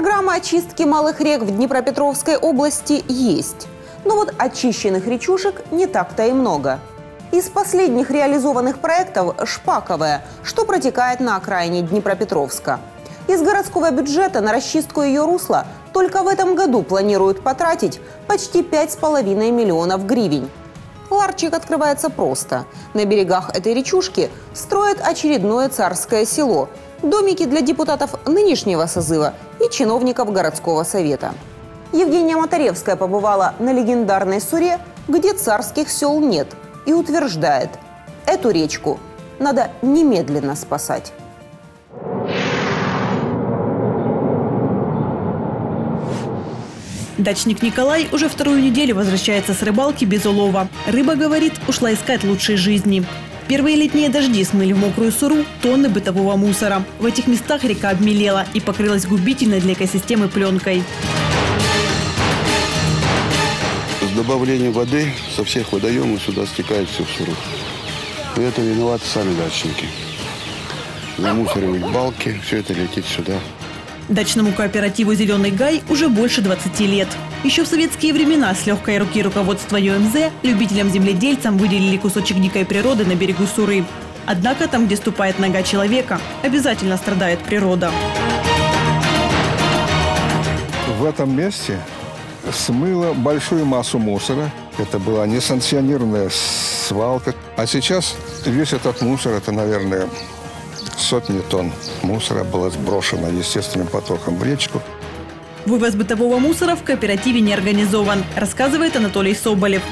Программа очистки малых рек в Днепропетровской области есть. Но вот очищенных речушек не так-то и много. Из последних реализованных проектов – Шпаковая, что протекает на окраине Днепропетровска. Из городского бюджета на расчистку ее русла только в этом году планируют потратить почти 5,5 миллионов гривен. Ларчик открывается просто. На берегах этой речушки строят очередное царское село. Домики для депутатов нынешнего созыва и чиновников городского совета. Евгения Моторевская побывала на легендарной Суре, где царских сел нет, и утверждает, эту речку надо немедленно спасать. Дачник Николай уже вторую неделю возвращается с рыбалки без улова. Рыба, говорит, ушла искать лучшей жизни. Первые летние дожди смыли в мокрую суру тонны бытового мусора. В этих местах река обмелела и покрылась губительной для экосистемы пленкой. С добавлением воды со всех водоемов сюда стекает все в суру. И это виноваты сами дачники. Замусоривают балки, все это летит сюда. Дачному кооперативу «Зеленый гай» уже больше 20 лет. Еще в советские времена с легкой руки руководства ЮМЗ любителям-земледельцам выделили кусочек дикой природы на берегу Суры. Однако там, где ступает нога человека, обязательно страдает природа. В этом месте смыло большую массу мусора. Это была несанкционированная свалка. А сейчас весь этот мусор, это, наверное, сотни тонн мусора было сброшено естественным потоком в речку. Вывоз бытового мусора в кооперативе не организован, рассказывает Анатолий Соболев.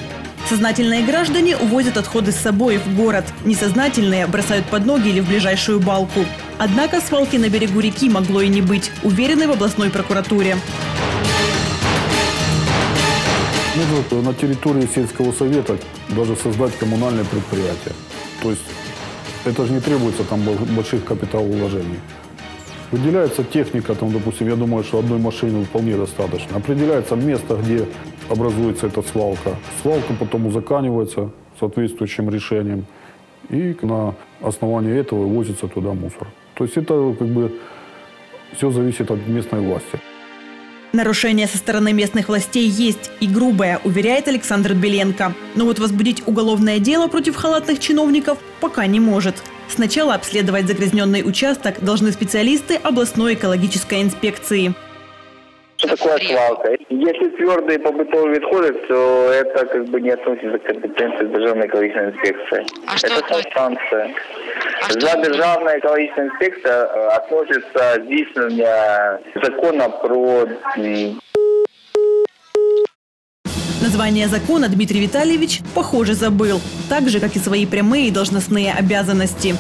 Сознательные граждане увозят отходы с собой в город. Несознательные бросают под ноги или в ближайшую балку. Однако свалки на берегу реки могло и не быть, уверены в областной прокуратуре. Нужно на территории сельского совета даже создать коммунальное предприятие. То есть это же не требуется там больших капиталовложений. Выделяется техника, там, допустим, я думаю, что одной машины вполне достаточно. Определяется место, где образуется эта свалка. Свалка потом узаканивается соответствующим решением. И на основании этого возится туда мусор. То есть это как бы все зависит от местной власти. Нарушение со стороны местных властей есть и грубое, уверяет Александр Беленко. Но вот возбудить уголовное дело против халатных чиновников пока не может. Сначала обследовать загрязненный участок должны специалисты областной экологической инспекции. Что такое свалка? Если твердые побытовые отходы, то это как бы не относится к компетенции Державной экологической инспекции. А это что санкция. А За что Державная экологическая инспекция э, относится здійснення закона про м, Название закона Дмитрий Витальевич, похоже, забыл. Так же, как и свои прямые должностные обязанности.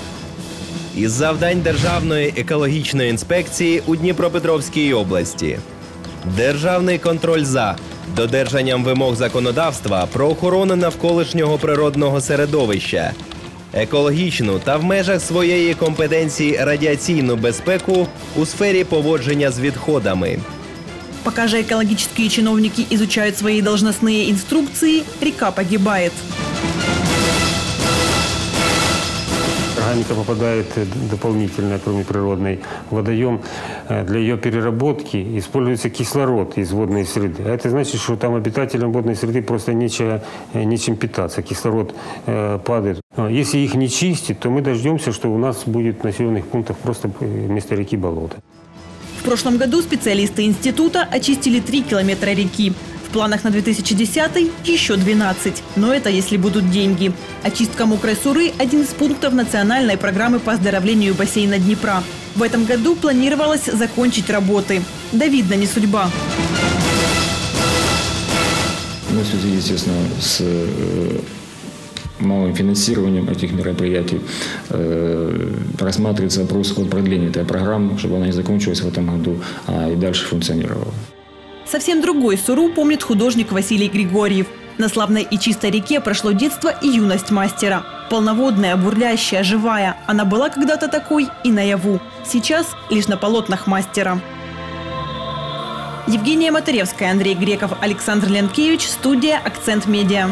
із завдань Державної екологічної інспекції у Дніпропетровській області. Державний контроль за додержанням вимог законодавства про охорону навколишнього природного середовища, екологічну та в межах своєї компетенції радіаційну безпеку у сфері поводження з відходами. Пока же экологические чиновники изучают свои должностные инструкции, река погибает. Органика попадает э, дополнительно, кроме природной, водоем. Э, Для ее переработки используется кислород из водной среды. А это значит, что там обитателям водной среды просто нечего, э, нечем питаться. Кислород падает. Если их не чистить, то мы дождемся, что у нас будет в населенных пунктах просто вместо реки болото. В прошлом году специалисты института очистили 3 километра реки. В планах на 2010 еще 12. Но это если будут деньги. Очистка мокрой суры – один из пунктов национальной программы по оздоровлению бассейна Днепра. В этом году планировалось закончить работы. Да видно, не судьба. Ну, в связи, естественно, с э, малым финансированием этих мероприятий э, рассматривается вопрос о продлении этой программы, чтобы она не закончилась в этом году, а и дальше функционировала. Совсем другой суру помнит художник Василий Григорьев. На славной и чистой реке прошло детство и юность мастера. Полноводная, бурлящая, живая. Она была когда-то такой и наяву. Сейчас лишь на полотнах мастера. Евгения Моторевская, Андрей Греков, Александр Ленкевич, студия «Акцент Медиа».